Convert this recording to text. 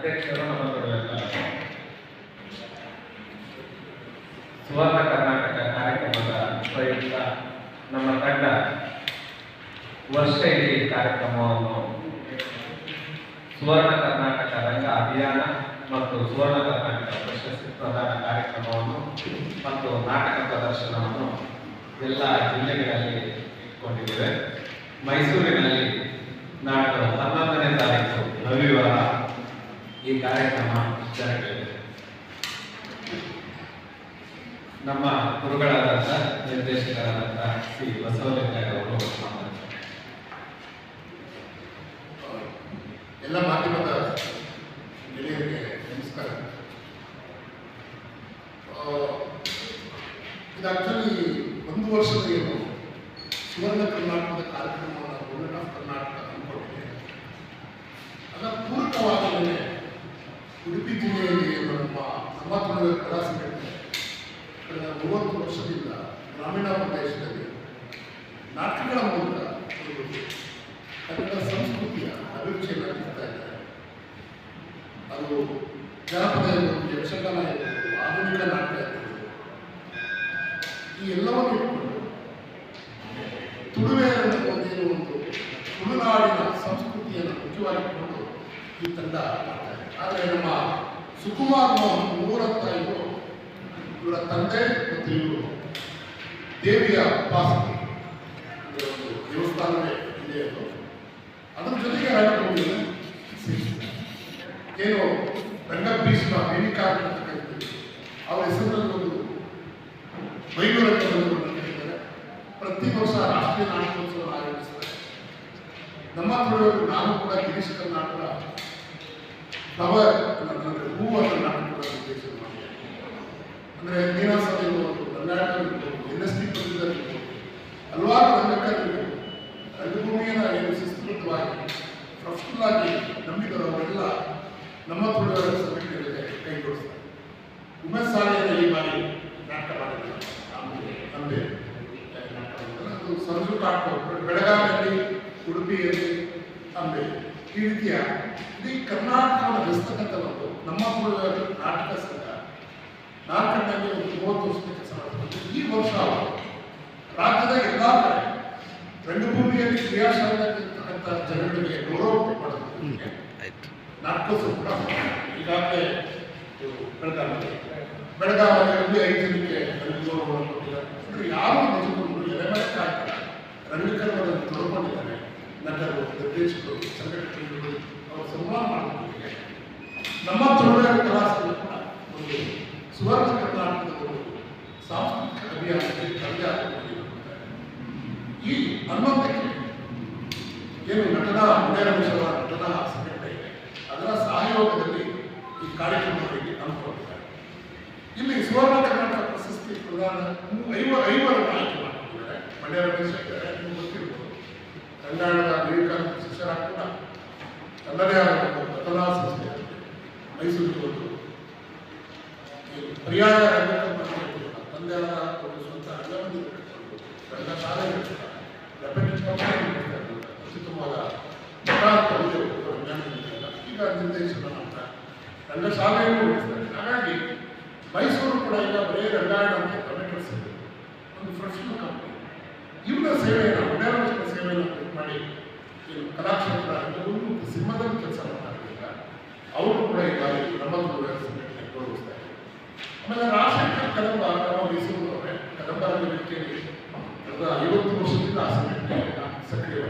ಅಧ್ಯಕ್ಷರು ಮಾತನಾಡಬೇಕಾದ ಸುವರ್ಣ ಕರ್ನಾಟಕ ಕಾರ್ಯಕ್ರಮದ ಪ್ರಯುಕ್ತ ನಮ್ಮ ತಂಡ ವರ್ಷ ಇಡೀ ಕಾರ್ಯಕ್ರಮವನ್ನು ಸುವರ್ಣ ಕರ್ನಾಟಕ ರಂಗ ಅಭಿಯಾನ ಮತ್ತು ಸುವರ್ಣ ಕರ್ನಾಟಕ ಪ್ರಶಸ್ತಿ ಪ್ರದಾನ ಕಾರ್ಯಕ್ರಮವನ್ನು ಮತ್ತು ನಾಟಕ ಪ್ರದರ್ಶನವನ್ನು ಎಲ್ಲ ಜಿಲ್ಲೆಗಳಲ್ಲಿ ಇಟ್ಕೊಂಡಿದ್ದೇವೆ. ಮೈಸೂರಿನಲ್ಲಿ ನಮ್ಮ ಗುರುಗಳಾದಂಥ ನಿರ್ದೇಶಕರಾದಂಥ ಶ್ರೀ ಬಸವಲಿಂಗಯ್ಯ ಅವರು ಮಾತಾಡ್ತಾರೆ. ಎಲ್ಲ ಮಾಧ್ಯಮದ ಗೆಳೆಯರಿಗೆ ನಮಸ್ಕಾರ. ಇದು ಆಕ್ಚುಲಿ ಒಂದು ವರ್ಷದ ಏನು ಸುವರ್ಣ ಕರ್ನಾಟಕದ ಕಾರ್ಯಕ್ರಮವನ್ನು ಆಫ್ ಕರ್ನಾಟಕ ಅದನ್ನು ಅದರ ಪೂರಕವಾಗಲೇ ಉಡುಪಿ ಜಿಲ್ಲೆಯಲ್ಲಿ ನಮ್ಮ ಸಮಾಜದ ಕಲಾ ಸಂಘಟನೆ ಕಳೆದ ಮೂವತ್ತು ವರ್ಷದಿಂದ ಗ್ರಾಮೀಣ ಪ್ರದೇಶದಲ್ಲಿ ನಾಟಕಗಳ ಮೂಲಕ ಕನ್ನಡ ಸಂಸ್ಕೃತಿಯ ಅಭಿರುಚಿಯನ್ನು ನೀಡ್ತಾ ಇದ್ದಾರೆ. ಅದು ಜನಪದ ಇರ್ಬೋದು ಯಕ್ಷಗಾನ ಇರ್ಬೋದು ಆಧುನಿಕ ನಾಟಕ ಇರ್ಬೋದು ಈ ಎಲ್ಲವನ್ನು ಇಟ್ಕೊಂಡು ತುಳುವೆ ಒಂದು ತುಳುನಾಡಿನ ಸಂಸ್ಕೃತಿಯನ್ನು ಮುಖ್ಯವಾಗಿಟ್ಕೊಂಡು ಈ ತಂಡ ಮಾಡ್ತಾ ಆದರೆ ನಮ್ಮ ಸುಕುಮಾರ್ ಮೋಹನ್ ಮೂವರತ್ತ ಇವರು ತಂದೆ ಮತ್ತು ಇವರು ದೇವಿಯ ಉಪಾಸನೆ ಒಂದು ದೇವಸ್ಥಾನವೇ ಇದೆ ಅದು ಅದ್ರ ಜೊತೆಗೆ ರಾಜಕೀಯ ಏನು ಅಂತ ಕರೀತೀವಿ ಅವರ ಹೆಸರಿನಲ್ಲಿ ಒಂದು ಕರೀತಾರೆ ಪ್ರತಿ ವರ್ಷ ರಾಷ್ಟ್ರೀಯ ನಾಟಕೋತ್ಸವ ಆಯೋಜಿಸ್ತಾರೆ. ನಮ್ಮ ನಾನು ಕೂಡ ಗಿರೀಶ್ ಕರ್ನಾಟಕ ಅಂದರೆ ಕಾಟ್ಕೊಂಡು ಬೆಳಗಾವಿಯಲ್ಲಿ ಉಡುಪಿಯಲ್ಲಿ ಅಂಬೆ ಈ ರೀತಿಯ ಇಡೀ ಕರ್ನಾಟಕವನ್ನು ಬೆಳೆಸ್ತಕ್ಕಂಥ ಒಂದು ನಮ್ಮ ಪೂರ್ವದಲ್ಲಿ ನಾಟಕ ಸಂಘ. ನಾಲ್ಕರಲ್ಲಿ ಒಂದು ಮೂವತ್ತು ವರ್ಷದ ಕೆಲಸ ಮಾಡ್ತಾರೆ ಈ ವರ್ಷ ರಾಜ್ಯದ ಎಲ್ಲ ಕಡೆ ರಂಗಭೂಮಿಯಲ್ಲಿ ಕ್ರಿಯಾಶೀಲರಾಗಿರ್ತಕ್ಕಂಥ ಜನಗಳಿಗೆ ಗೌರವ ಕೊಡೋದಕ್ಕೆ ನಾಟಕೋತ್ಸವ ಕೂಡ ಈಗಾಗಲೇ ಬೆಳಗಾವಿ. ಬೆಳಗಾವಿಯಲ್ಲಿ ಐದು ಈ ಹನ್ನೊಂದಕ್ಕೆ ಏನು ನಟನ ಮುನೇರಮೇಶ್ವರ ನಟನ ಸಂಘಟನೆ ಇದೆ. ಅದರ ಸಹಯೋಗದಲ್ಲಿ ಈ ಕಾರ್ಯಕ್ರಮಗಳಿಗೆ ಹಮ್ಮಿಕೊಂಡಿದ್ದಾರೆ ಇಲ್ಲಿ ಸುವರ್ಣ ಕರ್ನಾಟಕ ಪ್ರಶಸ್ತಿ ಪ್ರಧಾನ ಐವ ಐವರನ್ನು ಆಯ್ಕೆ ಮಾಡಿಕೊಂಡಿದ್ದಾರೆ. ಮಂಡ್ಯ ರಮೇಶ್ ಇದ್ದಾರೆ ಗೊತ್ತಿರ್ಬೋದು. ಕನ್ನಡದ ವಿವೇಕಾನಂದ ಶಿಕ್ಷಣ ಕೂಡ ತನ್ನದೇ ಆದ ಕಥನಾ ಸಂಸ್ಥೆ ಮೈಸೂರು ಪರ್ಯಾಯ ರಂಗಕರ್ಮ ತಂದೆ ಆದ ಒಂದು ಸ್ವಂತ ರಂಗಮಂದಿರ ಕಟ್ಟಿಕೊಂಡು ರಂಗಶಾಲೆ ನಡೆಸ್ತಾರೆ ರೆಪ್ಯೂಟೆಡ್ ಕಂಪನಿ ನಡೆಸ್ತಾರೆ ಅತ್ಯುತ್ತಮವಾದ ನಟ ಒಂದು ವಿಜ್ಞಾನ ಇರಲಿಲ್ಲ. ಈಗ ನಿರ್ದೇಶನ ಮಾಡ್ತಾರೆ ರಂಗಶಾಲೆಯನ್ನು ನಡೆಸ್ತಾರೆ ಹಾಗಾಗಿ ಮೈಸೂರು ಕೂಡ ಈಗ ಬರೀ ರಂಗಾಯಣ ಅಂತ ಕಮೆಂಟರ್ಸ್ ಇದೆ. ಒಂದು ಪ್ರೊಫೆಷನಲ್ ಕಂಪನಿ ಇವರ ಸೇವೆಯನ್ನು ಮನೆಯವರ ಸೇವೆಯನ್ನು ಕ್ಲಿಕ್ ಮಾಡಿ ಏನು ಕಲಾಕ್ಷೇತ್ರ ಸಿಂಹದ ಕೆಲಸ ಮಾಡ್ತಾರೆ ಈಗ ಅವರು ಕೂಡ ಈಗ ನಮ್ಮ ಸಂಘಟನೆ ಗೌರವಿಸ್ತಾ ಆಮೇಲೆ ರಾಜಶೇಖರ್ ಕದಂಬ, ನಮ್ಮ ಮೈಸೂರಿನವರೇ ಕದಂಬರ ವೇದಿಕೆಯಲ್ಲಿ ಕಳೆದ ಐವತ್ತು ವರ್ಷದಿಂದ ಸಕ್ರಿಯ